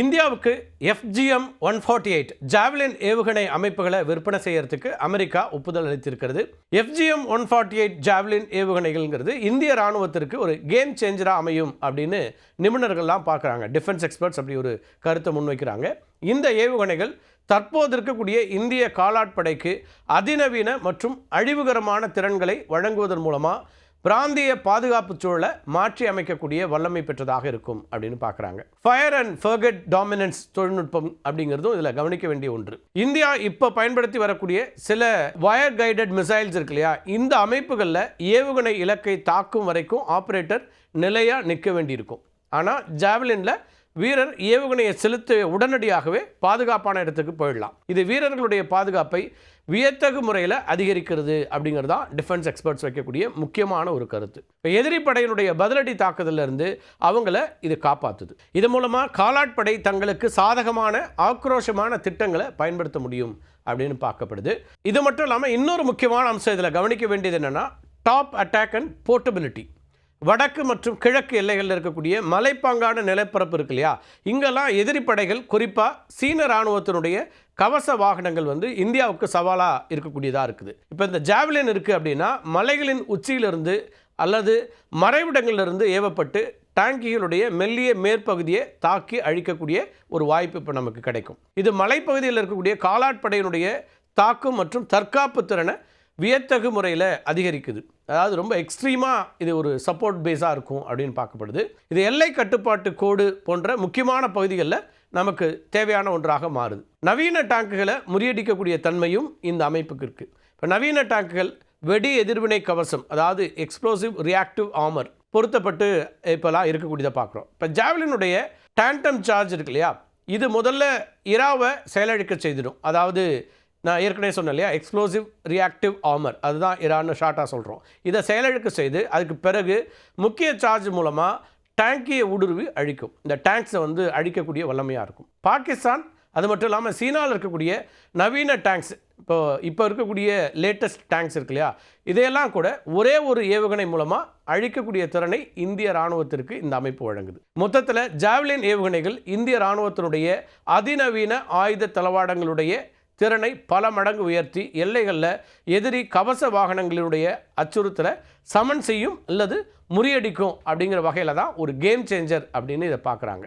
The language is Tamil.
இந்தியாவுக்கு FGM one forty eight Javelin ஏவுகணை அமைப்புகளை விற்பனை செய்யறதுக்கு அமெரிக்கா ஒப்புதல் அளித்திருக்கிறது. FGM one forty eight Javelin ஏவுகணைகள்ங்கிறது இந்திய ராணுவத்திற்கு ஒரு கேம் சேஞ்சராக அமையும் அப்படின்னு நிபுணர்கள்லாம் பார்க்குறாங்க. டிஃபென்ஸ் எக்ஸ்பர்ட்ஸ் அப்படி ஒரு கருத்தை முன்வைக்கிறாங்க. இந்த ஏவுகணைகள் தற்போது இருக்கக்கூடிய இந்திய காலாட்படைக்கு அதிநவீன மற்றும் அழிவுகரமான திறன்களை வழங்குவதன் மூலமாக பிராந்திய பாதுகாப்பு சூழலை மாற்றி அமைக்கக்கூடிய வல்லமை பெற்றதாக இருக்கும் அப்படின்னு பார்க்குறாங்க. ஃபயர் அண்ட் ஃபர்கட் டாமினன்ஸ் தொழில்நுட்பம் அப்படிங்கிறதும் இதில் கவனிக்க வேண்டிய ஒன்று. இந்தியா இப்போ பயன்படுத்தி வரக்கூடிய சில வயர் கைடட் மிசைல்ஸ் இருக்கு இல்லையா? இந்த அமைப்புகளில் ஏவுகணை இலக்கை தாக்கும் வரைக்கும் ஆப்ரேட்டர் நிலையாக நிற்க வேண்டியிருக்கும். ஆனால் ஜாவலினில் வீரர் ஏவுகணையை செலுத்த உடனடியாகவே பாதுகாப்பான இடத்துக்கு போயிடலாம். இது வீரர்களுடைய பாதுகாப்பை வியத்தகு முறையில் அதிகரிக்கிறது அப்படிங்கிறது தான் டிஃபென்ஸ் எக்ஸ்பர்ட்ஸ் வைக்கக்கூடிய முக்கியமான ஒரு கருத்து. இப்போ எதிரி படையினுடைய பதிலடி தாக்குதலிருந்து அவங்கள இது காப்பாற்றுது இது மூலமாக காலாட்படை தங்களுக்கு சாதகமான ஆக்ரோஷமான திட்டங்களை பயன்படுத்த முடியும் அப்படின்னு பார்க்கப்படுது. இது மட்டும் இல்லாமல் இன்னொரு முக்கியமான அம்சம் இதில் கவனிக்க வேண்டியது என்னென்னா டாப் அட்டாக் அண்ட் போர்ட்டபிலிட்டி வடக்கு மற்றும் கிழக்கு எல்லைகளில் இருக்கக்கூடிய மலைப்பாங்கான நிலப்பரப்பு இருக்கு இல்லையா? இங்கெல்லாம் எதிரி படைகள் குறிப்பாக சீன இராணுவத்தினுடைய கவச வாகனங்கள் வந்து இந்தியாவுக்கு சவாலாக இருக்கக்கூடியதாக இருக்குது. இப்போ இந்த ஜாவ்லின் இருக்குது அப்படின்னா மலைகளின் உச்சியிலிருந்து அல்லது மறைவிடங்களிலிருந்து ஏவப்பட்டு டேங்கிகளுடைய மெல்லிய மேற்பகுதியை தாக்கி அழிக்கக்கூடிய ஒரு வாய்ப்பு இப்போ நமக்கு கிடைக்கும். இது மலைப்பகுதியில் இருக்கக்கூடிய காலாட்படையினுடைய தாக்கும் மற்றும் தற்காப்பு திறனை வியத்தகு முறையில் அதிகரிக்குது. அதாவது ரொம்ப எக்ஸ்ட்ரீமாக இது ஒரு சப்போர்ட் பேஸாக இருக்கும் அப்படின்னு பார்க்கப்படுது. இது எல்லை கட்டுப்பாட்டு கோடு போன்ற முக்கியமான பகுதிகளில் நமக்கு தேவையான ஒன்றாக மாறுது. நவீன டேங்குகளை முறியடிக்கக்கூடிய தன்மையும் இந்த அமைப்புக்கு இருக்குது இப்போ நவீன டேங்குகள் வெடி எதிர்வினை கவசம் அதாவது எக்ஸ்ப்ளோசிவ் ரியாக்டிவ் ஆமர் பொருத்தப்பட்டு இப்போலாம் இருக்கக்கூடியதை பார்க்குறோம். இப்போ ஜாவ்லினுடைய டேண்டம் சார்ஜ் இருக்கு இல்லையா? இது முதல்ல இராவை செயலழிக்க செய்திடும். அதாவது நான் ஏற்கனவே சொன்னேன் இல்லையா? எக்ஸ்ப்ளோசிவ் ரியாக்டிவ் ஆமர் அதுதான் இரான்னு ஷார்ட்டாக சொல்கிறோம் இதை செயலிழக்க செய்து அதுக்கு பிறகு முக்கிய சார்ஜ் மூலமாக டேங்கியை ஊடுருவி அழிக்கும். இந்த டேங்க்ஸை வந்து அழிக்கக்கூடிய வல்லமையாக இருக்கும். பாகிஸ்தான் அது மட்டும் இல்லாமல் சீனாவில் இருக்கக்கூடிய நவீன டேங்க்ஸ் இப்போ இப்போ இருக்கக்கூடிய லேட்டஸ்ட் டேங்க்ஸ் இருக்கு இல்லையா? இதையெல்லாம் கூட ஒரே ஒரு ஏவுகணை மூலமாக அழிக்கக்கூடிய திறனை இந்திய இராணுவத்திற்கு இந்த அமைப்பு வழங்குது. மொத்தத்தில் ஜாவ்லின் ஏவுகணைகள் இந்திய இராணுவத்தினுடைய அதிநவீன ஆயுத தளவாடங்களுடைய திறனை பல மடங்கு உயர்த்தி எல்லைகளில் எதிரி கவச வாகனங்களினுடைய அச்சுறுத்தலை சமன் செய்யும் அல்லது முறியடிக்கும் அப்படிங்கிற வகையில் தான் ஒரு கேம் சேஞ்சர் அப்படின்னு இதை பார்க்குறாங்க.